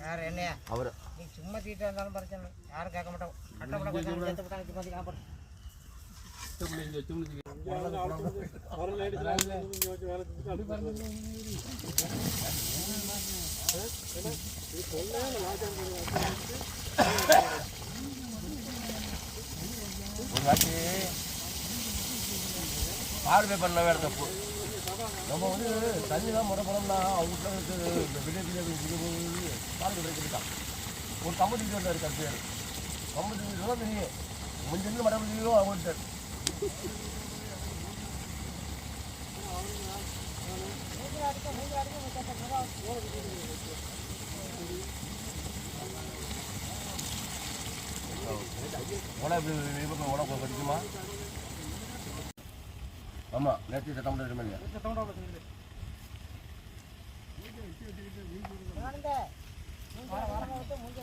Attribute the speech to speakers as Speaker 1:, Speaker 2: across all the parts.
Speaker 1: யார் என்னையா?
Speaker 2: அவர்.
Speaker 1: நீ சும்மா தீட்டு இருந்தாலும் பிரச்சனை. யாரும் கேட்க மாட்டோம். கட்டப்பட கொஞ்சம் செத்து போட்டாங்க சும்மா தீ காப்பாடு
Speaker 2: ஒரு வாட்டி பால் பேப்பரில் வேறு தப்பு நம்ம வந்து தண்ணிலாம் முறை போனோம்னா அவங்க வீட்டில் வந்து இந்த வில்லேஜில் பால் கிடைக்கிட்டான் ஒரு கம்பெனி வந்தார் கம்பெனி கம்பெனி தான் தெரியும். முந்திருந்து மரம் தெரியும் அவங்கள்ட்ட. உடனே இப்படி இப்போ உடம்பு கடிக்குமா ஆமாம் நேற்று பண்ணுறது இல்லையா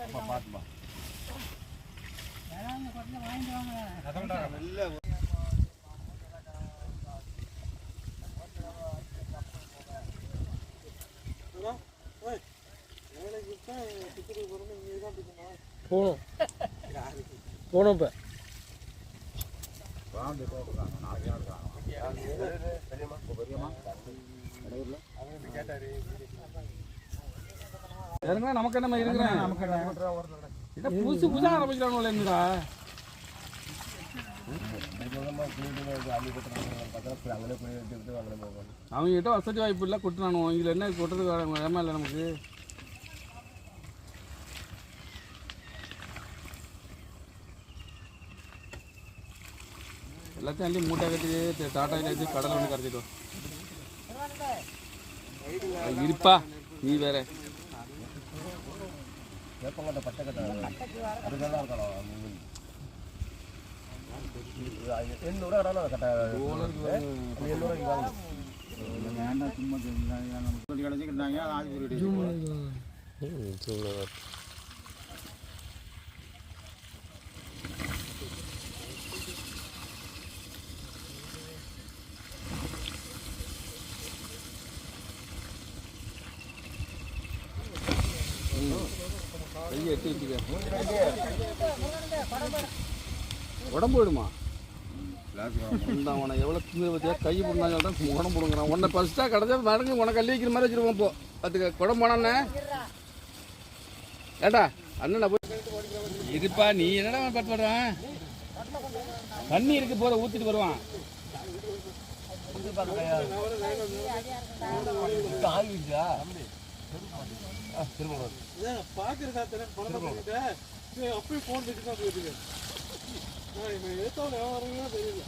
Speaker 2: அப்பா பார்த்துமா
Speaker 3: போகணும். போகணும் இப்போ.
Speaker 4: நாலு பேர் இருக்கிறாங்க நாலு பேர் இருக்கிறாங்க பெரியம்மா பெரியம்மா கடையூரில்
Speaker 2: கேட்டார் இறங்க நமக்கு என்ன இருக்கிறேன் நமக்கு
Speaker 4: அவங்க கிட்ட வசதி வாய்ப்பு இல்லை கொட்டினானு இதில் என்ன கொட்டுறது இடமா நமக்கு? எல்லாத்தையும் அள்ளி மூட்டை கட்டி டாட்டாயில் ஏற்றி கடலை ஒன்று கரைச்சிட்டு வா. அது இருப்பா நீ வேற.
Speaker 2: வேப்பங்கொட்டை பச்சை கட்டை அதுக்கெல்லாம் இருக்கலாம் எண்ணூறு இடம் கட்டை. எண்ணூறு
Speaker 4: கையை எட்டி வச்சுக்க உடம்பு விடுமா இந்த உன எவ்வளோ திமிரு பற்றியா கை பிடினாங்க தான் உடம்பு போடுங்கிறான். உன்னை ஃபஸ்ட்டாக கிடச்சா மடங்கு உனக்கு அள்ளி வைக்கிற மாதிரி வச்சுருவோம் இப்போ. பார்த்துக்க குடம் போனானே ஏண்டா அண்ணன் போய் இதுப்பா நீ என்னடா பட்டு வருவான் தண்ணி இருக்கு போத ஊற்றிட்டு வருவான்.
Speaker 2: ஆகிடுச்சா
Speaker 3: பார்க்குறதா தெரியும் பணத்தை பண்ணிட்டு அப்படியே ஃபோன் வச்சு தான் போயிட்டு ஏத்தவன வியாபாரம் தெரியல.